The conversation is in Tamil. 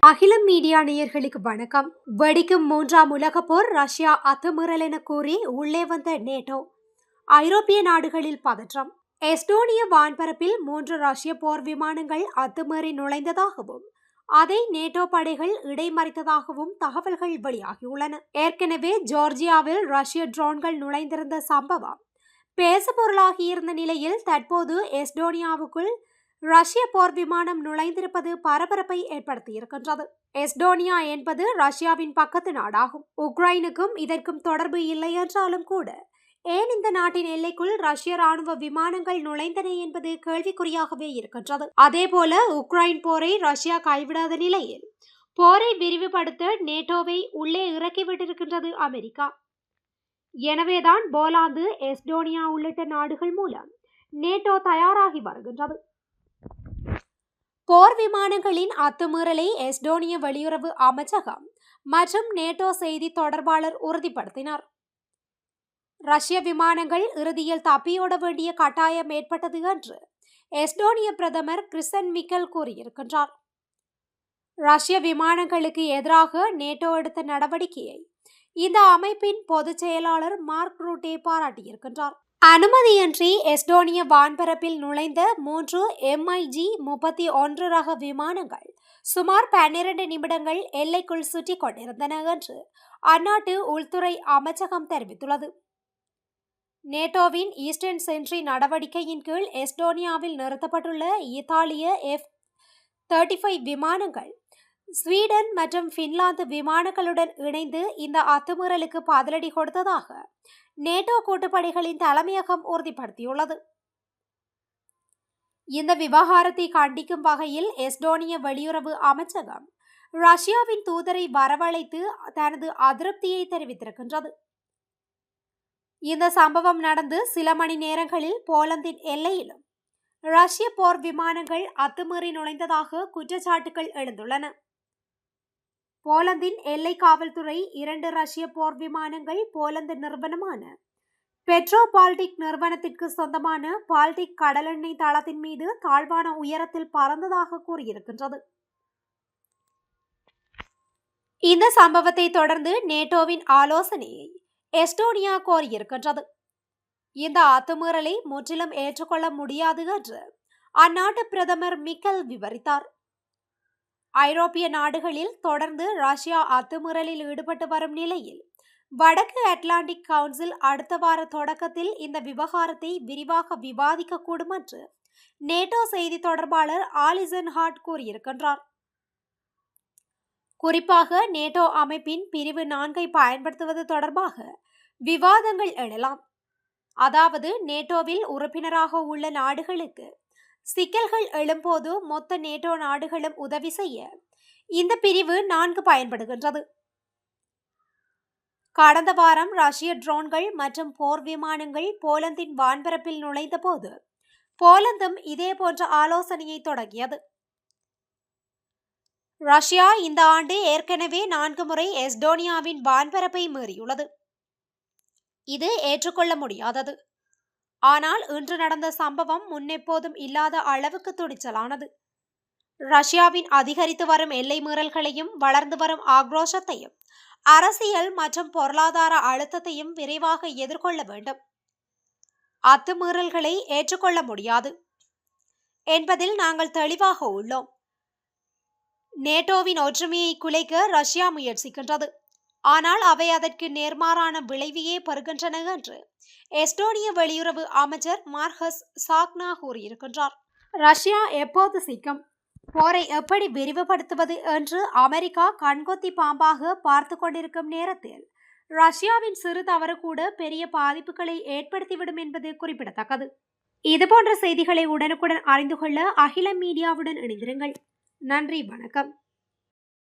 அகிலம் மீடியா நேயர்களுக்கு வணக்கம். வெடிக்கும் மூன்றாம் உலகப் போர் ரஷ்யா அத்துமீறல் என கூறி உள்ளே வந்த நேட்டோ. ஐரோப்பிய நாடுகளில் பதற்றம். எஸ்டோனிய வான்பரப்பில் மூன்று ரஷ்ய போர் விமானங்கள் அத்துமீறி நுழைந்ததாகவும் அதை நேட்டோ படைகள் இடைமறித்ததாகவும் தகவல்கள் வெளியாகியுள்ளன. ஏற்கனவே ஜார்ஜியாவில் ரஷ்ய ட்ரோன்கள் நுழைந்திருந்த சம்பவம் பேசுபொருளாகியிருந்த நிலையில் தற்போது எஸ்டோனியாவுக்குள் ரஷ்ய போர் விமானம் நுழைந்திருப்பது பரபரப்பை ஏற்படுத்தியிருக்கின்றது. எஸ்டோனியா என்பது ரஷ்யாவின் பக்கத்து நாடாகும். உக்ரைனுக்கும் இதற்கும் தொடர்பு இல்லை என்றாலும் கூட ஏன் இந்த நாட்டின் எல்லைக்குள் ரஷ்ய ராணுவ விமானங்கள் நுழைந்தன என்பது கேள்விக்குறியாகவே இருக்கின்றது. அதேபோல உக்ரைன் போரை ரஷ்யா கைவிடாத நிலையில் போரை விரிவுபடுத்த நேட்டோவை உள்ளே இறக்கிவிட்டிருக்கின்றது அமெரிக்கா. எனவேதான் போலாந்து எஸ்டோனியா உள்ளிட்ட நாடுகள் மூலம் நேட்டோ தயாராகி வருகின்றது. போர் விமானங்களின் அத்துமீறலை எஸ்டோனிய வெளியுறவு அமைச்சகம் மற்றும் நேட்டோ செய்தி தொடர்பாளர் உறுதிப்படுத்தினார். ரஷ்ய விமானங்கள் இறுதியில் தப்பியோட வேண்டிய கட்டாயம் ஏற்பட்டது என்று எஸ்டோனிய பிரதமர் கிறிசன் மிக்கல் கூறியிருக்கின்றார். ரஷ்ய விமானங்களுக்கு எதிராக நேட்டோ எடுத்த நடவடிக்கையை இந்த அமைப்பின் பொதுச் செயலாளர் மார்க் ரூட்டே பாராட்டியிருக்கின்றார். அனுமதியின்றி எஸ்டோனிய வான்பரப்பில் நுழைந்த மூன்று எம்ஐஜி முப்பத்தி ஒன்று ரக விமானங்கள் சுமார் பன்னிரண்டு நிமிடங்கள் எல்லைக்குள் சுற்றி கொண்டிருந்தன என்று அந்நாட்டு உள்துறை அமைச்சகம் தெரிவித்துள்ளது. நேட்டோவின் ஈஸ்டர்ன் சென்ட்ரி நடவடிக்கையின் கீழ் எஸ்டோனியாவில் நிறுத்தப்பட்டுள்ள இத்தாலிய எஃப் தேர்ட்டி ஃபைவ் விமானங்கள் ஸ்வீடன் மற்றும் பின்லாந்து விமானங்களுடன் இணைந்து இந்த அத்துமீறலுக்கு பதிலடி கொடுத்ததாக நேட்டோ கூட்டுப்படைகளின் தலைமையகம் உறுதிப்படுத்தியுள்ளது. இந்த விவகாரத்தை கண்டிக்கும் வகையில் எஸ்டோனிய வெளியுறவு அமைச்சகம் ரஷ்யாவின் தூதரை வரவழைத்து தனது அதிருப்தியை தெரிவித்திருக்கின்றது. இந்த சம்பவம் நடந்து சில மணி நேரங்களில் போலந்தின் எல்லையிலும் ரஷ்ய போர் விமானங்கள் அத்துமீறி நுழைந்ததாக குற்றச்சாட்டுகள் எழுந்துள்ளன. போலந்தின் எல்லை காவல்துறை இரண்டு ரஷ்ய போர் விமானங்கள் போலந்து நிறுவனமான பெட்ரோ பால்டிக் நிறுவனத்திற்கு சொந்தமான பால்டிக் கடலெண்ணெய் தளத்தின் மீது தாழ்வான உயரத்தில் பறந்ததாக கூறியிருக்கின்றது. இந்த சம்பவத்தை தொடர்ந்து நேட்டோவின் ஆலோசனையை எஸ்டோனியா கோரியிருக்கின்றது. இந்த அத்துமீறலை முற்றிலும் ஏற்றுக்கொள்ள முடியாது என்று அந்நாட்டு பிரதமர் மிக்கல் விவரித்தார். ஐரோப்பிய நாடுகளில் தொடர்ந்து ரஷ்யா அத்துமீறலில் ஈடுபட்டு வரும் நிலையில் வடக்கு அட்லாண்டிக் கவுன்சில் அடுத்த வார தொடக்கத்தில் இந்த விவகாரத்தை விரிவாக விவாதிக்கக்கூடும் என்று நேட்டோ செய்தி தொடர்பாளர் ஆலிசன் ஹார்ட் கூறியிருக்கின்றார். குறிப்பாக நேட்டோ அமைப்பின் பிரிவு நான்கை பயன்படுத்துவது தொடர்பாக விவாதங்கள் எழலாம். அதாவது நேட்டோவில் உறுப்பினராக உள்ள நாடுகளுக்கு சிக்கல்கள் எழும்போது மொத்த நேட்டோ நாடுகளும் உதவி செய்ய இந்த பிரிவு நான்கு பயன்படுகின்றது. கடந்த வாரம் ரஷ்ய ட்ரோன்கள் மற்றும் போர் விமானங்கள் போலந்தின் வான்பரப்பில் நுழைந்த போது போலந்தும் இதே போன்ற ஆலோசனையை தொடங்கியது. ரஷ்யா இந்த ஆண்டு ஏற்கனவே நான்கு முறை எஸ்டோனியாவின் வான்பரப்பை மீறியுள்ளது. இது ஏற்றுக்கொள்ள முடியாதது. ஆனால் இன்று நடந்த சம்பவம் முன்னெப்போதும் இல்லாத அளவுக்கு துணிச்சலானது. ரஷ்யாவின் அதிகரித்து வரும் எல்லை மீறல்களையும் வளர்ந்து வரும் ஆக்ரோஷத்தையும் அரசியல் மற்றும் பொருளாதார அழுத்தத்தையும் விரைவாக எதிர்கொள்ள வேண்டும். அத்துமீறல்களை ஏற்றுக்கொள்ள முடியாது. என்பதில் நாங்கள் தெளிவாக உள்ளோம். நேட்டோவின் ஒற்றுமையை குலைக்க ரஷ்யா முயற்சிக்கின்றது. ஆனால் அவை அதற்கு நேர்மாறான விளைவையே பெறுகின்றன என்று எஸ்டோனிய வெளியுறவு அமைச்சர் மார்கஸ் சாக்னா கூறியிருக்கின்றார். ரஷ்யா எப்போது சிக்கும் போரை எப்படி விரிவுபடுத்துவது என்று அமெரிக்கா கண்கொத்தி பாம்பாக பார்த்து கொண்டிருக்கும் நேரத்தில் ரஷ்யாவின் சிறு தவறு கூட பெரிய பாதிப்புகளை ஏற்படுத்திவிடும் என்பது குறிப்பிடத்தக்கது. இதுபோன்ற செய்திகளை உடனுக்குடன் அறிந்து கொள்ள அகில மீடியாவுடன் இணைந்திருங்கள். நன்றி வணக்கம்.